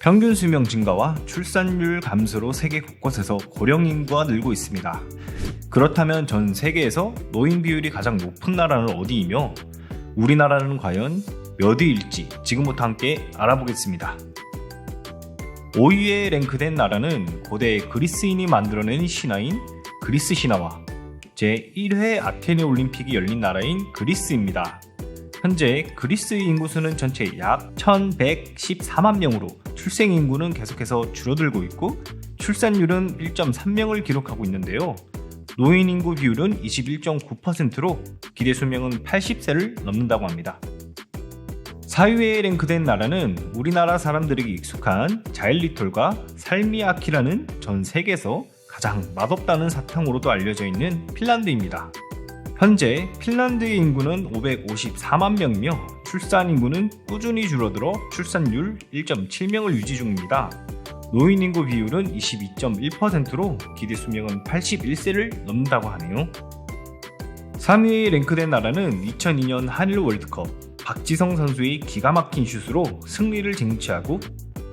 평균 수명 증가와 출산율 감소로 세계 곳곳에서 고령 인구가 늘고 있습니다. 그렇다면 전 세계에서 노인 비율이 가장 높은 나라는 어디이며 우리나라는 과연 몇 위일지 지금부터 함께 알아보겠습니다. 5위에 랭크된 나라는 고대 그리스인이 만들어낸 신화인 그리스 신화와 제1회 아테네 올림픽이 열린 나라인 그리스입니다. 현재 그리스의 인구수는 전체 약 1114만 명으로 출생 인구는 계속해서 줄어들고 있고 출산율은 1.3명을 기록하고 있는데요. 노인 인구 비율은 21.9%로 기대 수명은 80세를 넘는다고 합니다. 4위에 랭크된 나라는 우리나라 사람들에게 익숙한 자일리톨과 살미아키라는 전 세계에서 가장 맛없다는 사탕으로도 알려져 있는 핀란드입니다. 현재 핀란드의 인구는 554만 명이며 출산 인구는 꾸준히 줄어들어 출산율 1.7명을 유지 중입니다. 노인 인구 비율은 22.1%로 기대 수명은 81세를 넘는다고 하네요. 3위에 랭크된 나라는 2002년 한일 월드컵 박지성 선수의 기가 막힌 슛으로 승리를 쟁취하고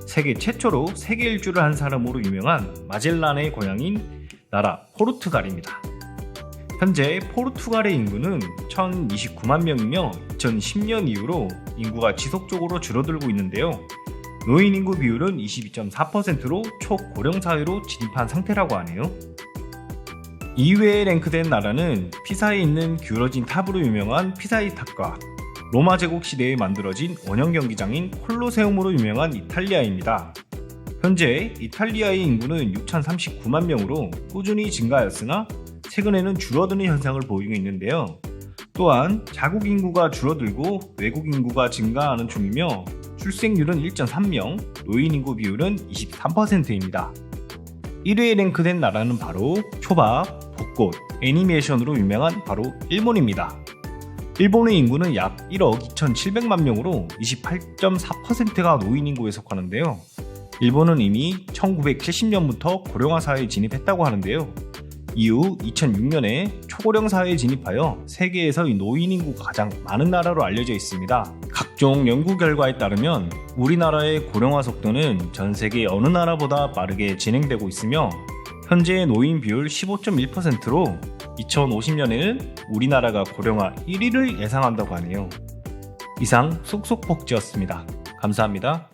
세계 최초로 세계 일주를 한 사람으로 유명한 마젤란의 고향인 나라 포르투갈입니다. 현재 포르투갈의 인구는 1029만 명이며 2010년 이후로 인구가 지속적으로 줄어들고 있는데요. 노인 인구 비율은 22.4%로 초고령 사회로 진입한 상태라고 하네요. 2위에 랭크된 나라는 피사에 있는 기울어진 탑으로 유명한 피사의 탑과 로마 제국 시대에 만들어진 원형 경기장인 콜로세움으로 유명한 이탈리아입니다. 현재 이탈리아의 인구는 6,039만 명으로 꾸준히 증가하였으나 최근에는 줄어드는 현상을 보이고 있는데요. 또한 자국 인구가 줄어들고 외국 인구가 증가하는 중이며 출생률은 1.3명, 노인 인구 비율은 23%입니다. 1위에 랭크된 나라는 바로 초밥, 벚꽃, 애니메이션으로 유명한 바로 일본입니다. 일본의 인구는 약 1억 2,700만 명으로 28.4%가 노인 인구에 속하는데요. 일본은 이미 1970년부터 고령화 사회에 진입했다고 하는데요. 이후 2006년에 초고령 사회에 진입하여 세계에서 이 노인 인구가 가장 많은 나라로 알려져 있습니다. 각종 연구 결과에 따르면 우리나라의 고령화 속도는 전 세계 어느 나라보다 빠르게 진행되고 있으며 현재의 노인 비율 15.1%로 2050년에는 우리나라가 고령화 1위를 예상한다고 하네요. 이상 쏙쏙폭지였습니다. 감사합니다.